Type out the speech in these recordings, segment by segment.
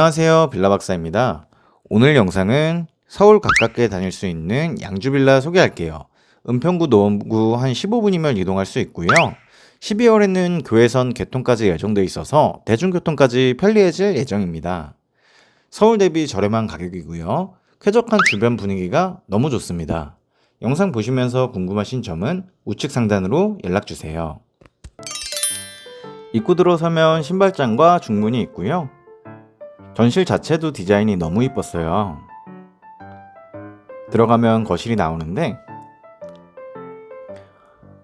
안녕하세요. 빌라박사입니다. 오늘 영상은 서울 가깝게 다닐 수 있는 양주빌라 소개할게요. 은평구 노원구 한 15분이면 이동할 수 있고요. 12월에는 교외선 개통까지 예정돼 있어서 대중교통까지 편리해질 예정입니다. 서울 대비 저렴한 가격이고요. 쾌적한 주변 분위기가 너무 좋습니다. 영상 보시면서 궁금하신 점은 우측 상단으로 연락주세요. 입구 들어서면 신발장과 중문이 있고요 전실 자체도 디자인이 너무 이뻤어요. 들어가면 거실이 나오는데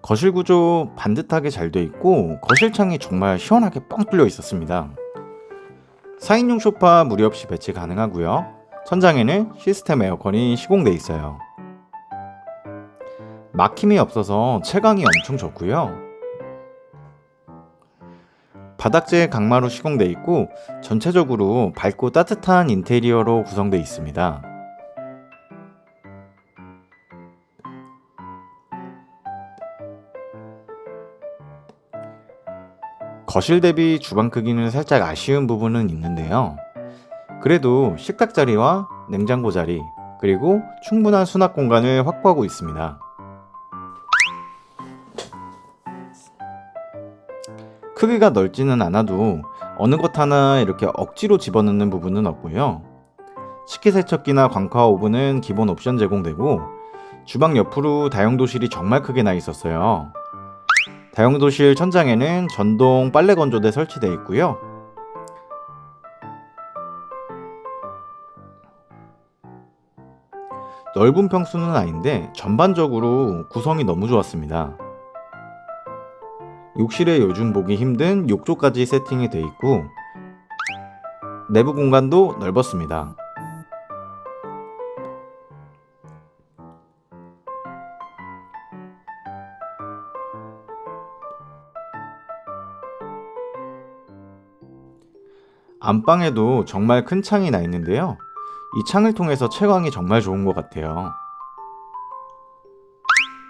거실 구조 반듯하게 잘 돼 있고 거실 창이 정말 시원하게 뻥 뚫려 있었습니다. 4인용 소파 무리 없이 배치 가능하고요. 천장에는 시스템 에어컨이 시공돼 있어요. 막힘이 없어서 채광이 엄청 좋고요. 바닥재 강마루 시공돼 있고 전체적으로 밝고 따뜻한 인테리어로 구성돼 있습니다. 거실 대비 주방 크기는 살짝 아쉬운 부분은 있는데요. 그래도 식탁 자리와 냉장고 자리, 그리고 충분한 수납 공간을 확보하고 있습니다. 크기가 넓지는 않아도 어느 것 하나 이렇게 억지로 집어넣는 부분은 없고요. 식기세척기나 광카 오븐은 기본 옵션 제공되고 주방 옆으로 다용도실이 정말 크게 나 있었어요. 다용도실 천장에는 전동 빨래 건조대 설치되어 있고요. 넓은 평수는 아닌데 전반적으로 구성이 너무 좋았습니다. 욕실에 요즘 보기 힘든 욕조까지 세팅이 돼 있고 내부 공간도 넓었습니다. 안방에도 정말 큰 창이 나 있는데요. 이 창을 통해서 채광이 정말 좋은 것 같아요.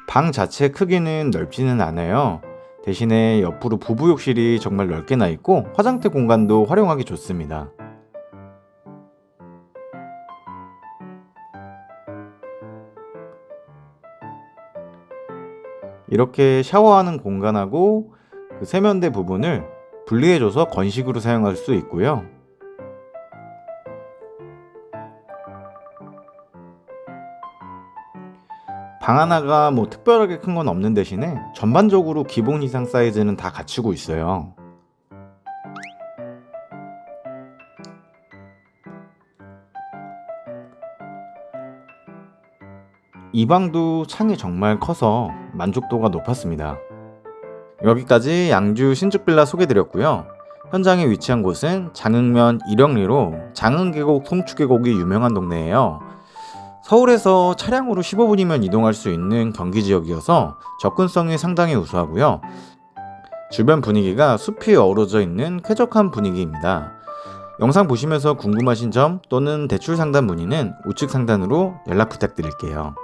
방 자체 크기는 넓지는 않아요. 대신에 옆으로 부부 욕실이 정말 넓게 나 있고 화장대 공간도 활용하기 좋습니다. 이렇게 샤워하는 공간하고 그 세면대 부분을 분리해줘서 건식으로 사용할 수 있고요. 방 하나가 뭐 특별하게 큰 건 없는 대신에 전반적으로 기본 이상 사이즈는 다 갖추고 있어요. 이 방도 창이 정말 커서 만족도가 높았습니다. 여기까지 양주 신축빌라 소개드렸고요. 현장에 위치한 곳은 장흥면 일영리로 장흥계곡 송추계곡이 유명한 동네예요. 서울에서 차량으로 15분이면 이동할 수 있는 경기 지역이어서 접근성이 상당히 우수하고요. 주변 분위기가 숲이 어우러져 있는 쾌적한 분위기입니다. 영상 보시면서 궁금하신 점 또는 대출 상담 문의는 우측 상단으로 연락 부탁드릴게요.